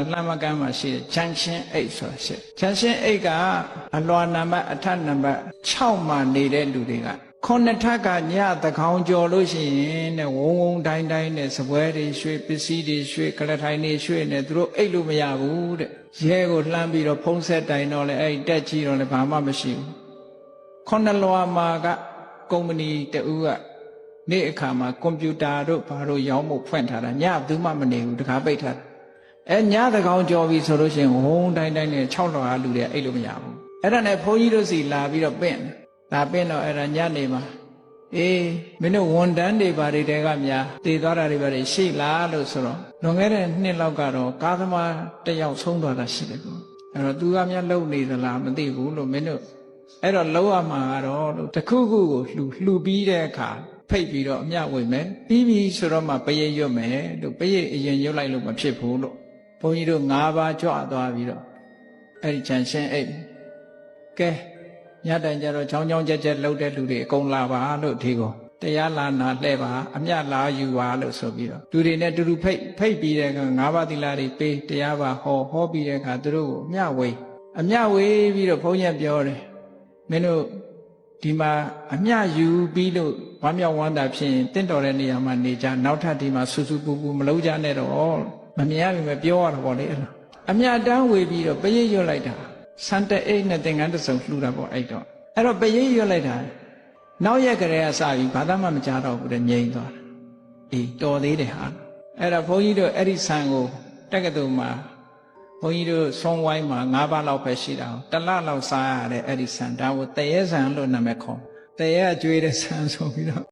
အလှမ်းမကမ်းမှာရှိတဲ့ချမ်းရှင်းအိတ်ဆိုတာရှိတယ်ချမ်းရှင်းအိတ်ကအလွာနံပါတ်အထက်နံပါတ်6မှာနေတဲ့လူတွေကခုနှစ်ထပ်ကညသကောင်းကြော်လို့ရှိရင်တဲ့ဝုံဝုံတိုင်းတိုင်းနဲ့စပွဲတွေရွှေပစ္စည်းတွေရွှေကလထိုင်တွေရွှေနဲ့သူတို့အိတ်လို့မရဘူးတဲ့ရဲကိုလှမ်းပြီးတော့ဖုံးဆက်တိုင်တော့လေအဲ့ဒီတက်ကြီးတော့လေဘာမှမရှိဘူးခုနှစ်လွာမှာကကုမ္ပဏီတဦးကနေ့အခါမှာကွန်ပျူတာတို့ဘာတို့ရောင်းဖို့ဖွင့်ထားတာညဘယ်သူမှမနေဘူးတခါပိတ်ထားတယ် အဲညသကောင်ကြော်ပြီဆိုလို့ရှိရင်ဝုန်းတိုင်းတိုင်းနဲ့6လွာလူတွေအဲ့လိုမရဘူးအဲ့ဒါနဲ့ဘုန်းကြီးတို့စီလာပြီးတော့ပင့်တယ်ဒါပင့်တော့အဲ့ဒါညနေမှာအေးမင်းတို့ဝန်တန်းတွေဘာတွေတဲကများတည်သွားတာတွေဘာတွေရှိလားလို့ဆိုတော့လွန်ခဲ့တဲ့နှစ်လောက်ကတော့ကားသမားတစ်ယောက်ဆုံးသွားတာရှိတယ်ကွအဲ့တော့သူကများလုံနေသလားမသိဘူးလို့မင်းတို့အဲ့တော့လုံရမှာကတော့လို့တစ်ခုခုကိုလှူလှူပြီးတဲ့အခါဖိတ်ပြီးတော့အမျှဝေမယ်ပြီးပြီဆိုတော့မှပရိတ်ရွတ်မယ်လို့ပရိတ်အရင်ရွတ်လိုက်လို့မဖြစ်ဘူးလို့ ဘုန်းကြီးတို့၅ပါးကြွသွားပြီးတော့အဲ့ဒီချန်ရှင်းအိတ်ကဲညတိုင်ကြတော့ချောင်းချောင်းကြက်ကြက်လှုပ်တဲ့လူတွေအကုန်လာပါလို့ဒီကောတရားလာနာလှဲ့ပါအမြလာယူပါလို့ဆိုပြီးတော့လူတွေနဲ့တူတူဖိတ်ဖိတ်ပြီးတဲ့အခါ၅ပါးသီလတွေပေးတရားပါဟောဟောပြီးတဲ့အခါသူတို့ကိုအမြဝေအမြဝေပြီးတော့ဘုန်းကြီးပြောတယ်မင်းတို့ဒီမှာအမြယူပြီးလို့ဝမ်းမြောက်ဝမ်းသာဖြစ်ရင်တင့်တော်တဲ့နေရာမှာနေကြနောက်ထပ်ဒီမှာဆူဆူပူပူမလုံးကြနဲ့တော့ မမြင်ရပြီမဲ့ပြောရတာပေါ့လေအဲ့လိုအမြတန်းဝေပြီးတော့ပရိတ်ရွတ်လိုက်တာစံတအိတ်နဲ့သင်္ကန်းတစ်စုံလှူတာပေါ့အဲ့တော့အဲ့တော့ပရိတ်ရွတ်လိုက်တာနောက်ရက်ကလေးကစပြီးဘာသာမှမကြားတော့ဘူးတဲ့ငြိမ်သွားတာအေးတော်သေးတယ်ဟာအဲ့တော့ဘုန်းကြီးတို့အဲ့ဒီဆံကိုတက္ကသိုလ်မှာဘုန်းကြီးတို့ဆွန်ဝိုင်းမှာ၅ပါးလောက်ပဲရှိတာ။တစ်လလောက်စားရတဲ့အဲ့ဒီဆံဒါကိုတရေဆံလို့နာမည်ခေါ်။တရေကကျွေးတဲ့ဆံဆိုပြီးတော့